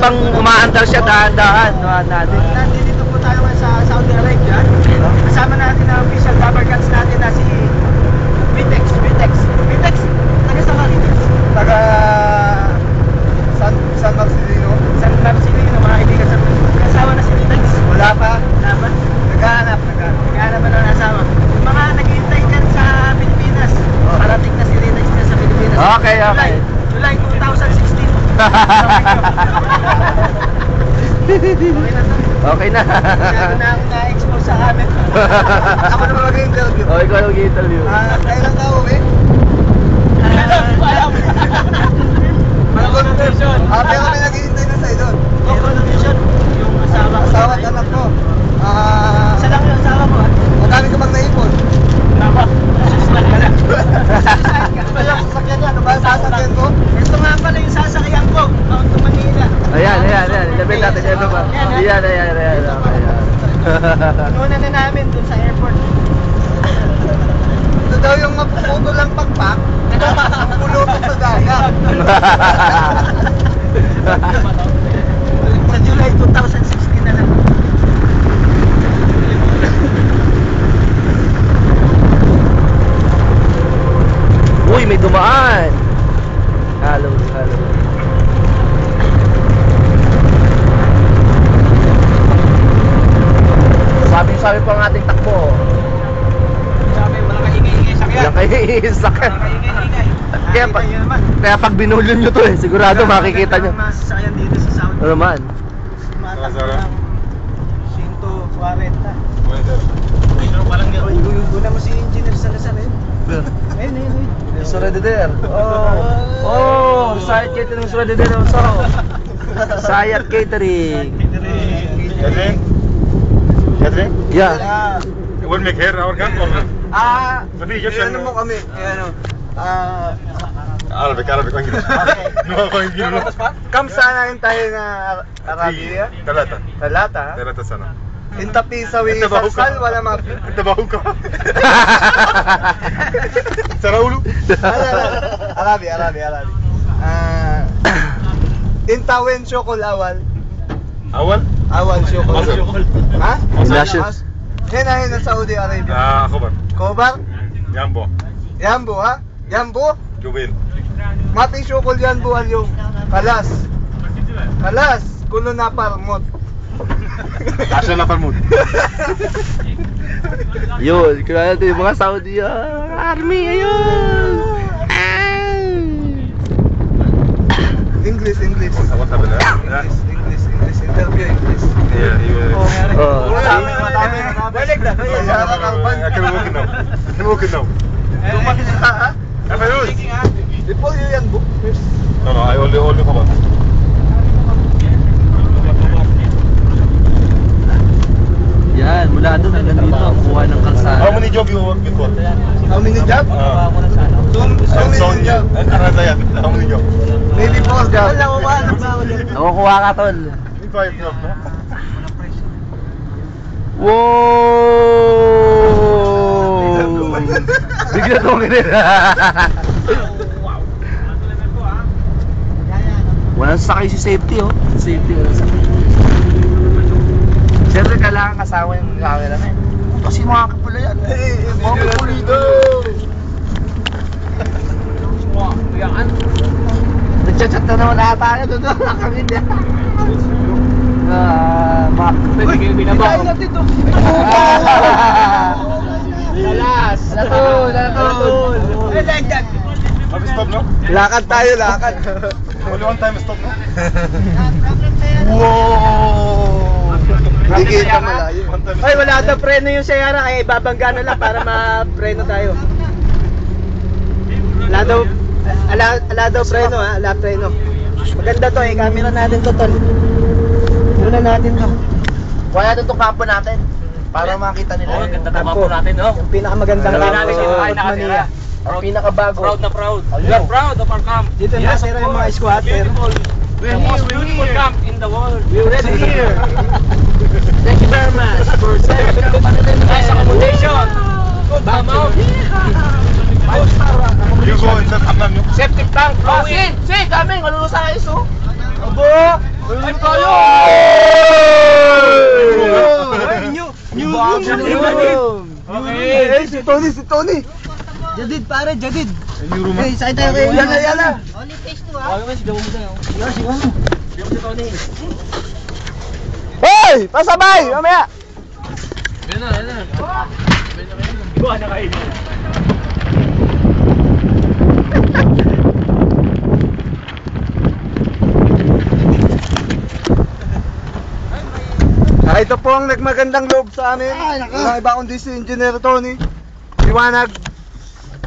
habang umaandar siya, dahan-dahan. Dahan natin. Nandito po tayo ngayon sa Saudi Arabia. Kasama natin ang official lubricants natin na si Vitex. Vitex. Vitex. Taga sa Vitex. Taga San San Marcelino. San Marcelino, mga kaibigan sa Kasama na si Vitex. Wala pa. Wala pa. Naghahanap, naghahanap. Kaya naman ang asawa. Yung mga naghihintay dyan sa Pilipinas. Parating na si Vitex dyan sa Pilipinas. Okay, okay. July, July 2016. okay na okay na. Akong na-expose sa amin. Ako naman mag-interview. oh, ikaw yung interview. Ah, kailan ka uwi? Alam. Conversation. Ah, pero may naghihintay na sa'yo doon. Conversation. Yung asawa ko. Asawa at anak ko. Ah, Isa lang yung asawa ko. ah. magkano ka bang naipon? Tama. Sasakyan ka. Wala sasakyan niya. Ano ba ang sasakyan ko? Ito nga pala yung sasakyan ko. Mount to Manila. Ayan, ayan, ayan. Ilapit natin yan ba? Ayan, ayan, ayan. Okay, ayan. Inuna na namin dun sa airport. Ito daw yung mapuputo lang pagpak. Ang pulupot sa dagat. Sa July 2016 na lang. Yan kayo iisakan. Wala kaingay-ingay. Kaya pag, Nakita nyo naman. kaya pag binulon nyo to eh, sigurado makikita nyo. Mga sasakyan dito sa Saudi. Ano naman? Tumatakbo ng 140. Ayun, parang yun. Uy, uy, una mo si Engineer Salazar eh. Ayun, ayun, ayun. Sa Redder. Oh. Oh, Sayat Catering sa Redder also. Sayat Catering. Catherine? Catherine? Yeah. You will make hair our gun or Ah, Sabihin, yun ano mo kami. Kaya ano, ah, Arabic, Arabic, ang English. Okay. No, ang English. Kamsanahin tayo na Arabia. Talata. Talata. ha? Talata sana. Intapisaw yung Intabaho ka. sarsal, wala mga... Tabaho ka. Sara ulo. Ano. Ah, Arabi, Arabi, Arabi. Ah, intawin syokol awal. Awal. Awal syokol. Awal syokol. Ha? Inasyo. Hinahin ng Saudi Arabia. Ah, Kobar. Kobar? Jambo. Jambo, ha? Jambo? Jubil. Mati syukol yan buwan yung kalas. Kalas, kulo na parmot. Asa na parmot. yun, kaya natin yung mga Saudi ah, Army, ayun. Ah. English, English. What's happening? broken now. Lumaki na ha? Am I rude? Before yan, book. No, no, I only, only come on. Yan, mula doon hanggang dito, buwan ng kalsada. How many job you work before? How many job? Uh, so, so many so, job. And another yan, how many job? Maybe four job. Wala, wala, wala. Nakukuha ka, tol. May five job, no? Whoa! Bigla tong ganun. Walang sakay si safety, oh. Safety, walang sakay. Siyempre, kailangan kasama yung camera na eh. Kasi mga kapula yan. Mga kapulito! Nagchat-chat na naman ata tayo doon. Kami niya. Ah, mga Pwede kayo binabaw. natin to. Lalas. Latul, latul. Eh, dagdag. Have you stop, no? Lakad tayo, lakad. Only one time stop, no? wow! Hindi kita malayo. Ay, wala daw preno yung Sierra, kaya ibabangga na lang para ma-preno tayo. Wala daw, ala, ala daw preno ha, ala preno. Maganda to eh, camera natin to tol. Muna natin to. Kaya natin itong kampo natin. Para makita nila. Oh, ganda Yung kampo natin, no? Yung pinakamagandang Sabi campo natin yung bahay Manila. Ang pinakabago. Proud na proud. Ayun. We are proud of our camp. Dito Yes, natira of yung mga squatter. Beautiful. We're the here, most we're beautiful here. camp in the world. We already here. Thank you very much for serving Nice accommodation. Good amount. Five star accommodation. You go inside hammam, no? Septic tank. Oh, shit! Shit! Kami! Malulusa kayo, so! Abo! Ay, tayo! New, new, Eh, si Tony, si Tony. Jadid pare, Jadid. New room. Okay, sakay tayo kayo. Yan na, yan na. Only face to ha. Okay, sigaw mo tayo. Sigaw, sigaw mo. Sigaw mo si Tony. Hoy! Pasabay! Mamaya! Yan na, yan na. Buwan na kayo. Ah, ito po ang nagmagandang loob sa amin. Walang iba kundi si Engineer Tony. Liwanag.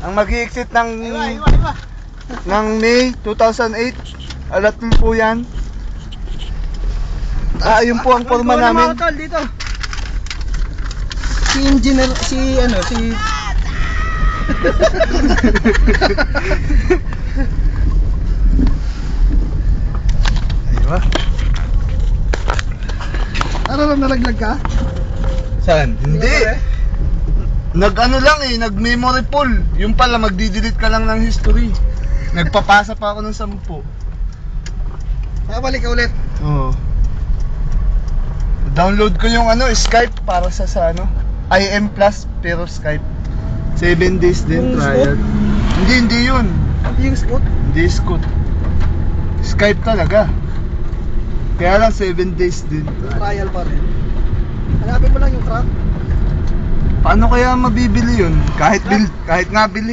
Ang mag exit ng ng May 2008. Alat po yan. Ah, yun po ang forma namin. tol, dito. Si engineer, si ano, si... Aywa. Ano lang nalaglag ka? Saan? Hindi. Nag ano lang eh, nag memory full. Yung pala magdi-delete ka lang ng history. Nagpapasa pa ako ng sampu. Babalik ka ulit. Oo. Download ko yung ano, Skype para sa sa ano, IM Plus pero Skype. 7 days din Yung trial. Hindi, hindi yun. Yung scoot. Hindi Scoot. Skype talaga. Kaya lang 7 days din. Trial pa rin. Hanapin mo lang yung crack. Paano kaya mabibili yun? Kahit bil, kahit nga bilhin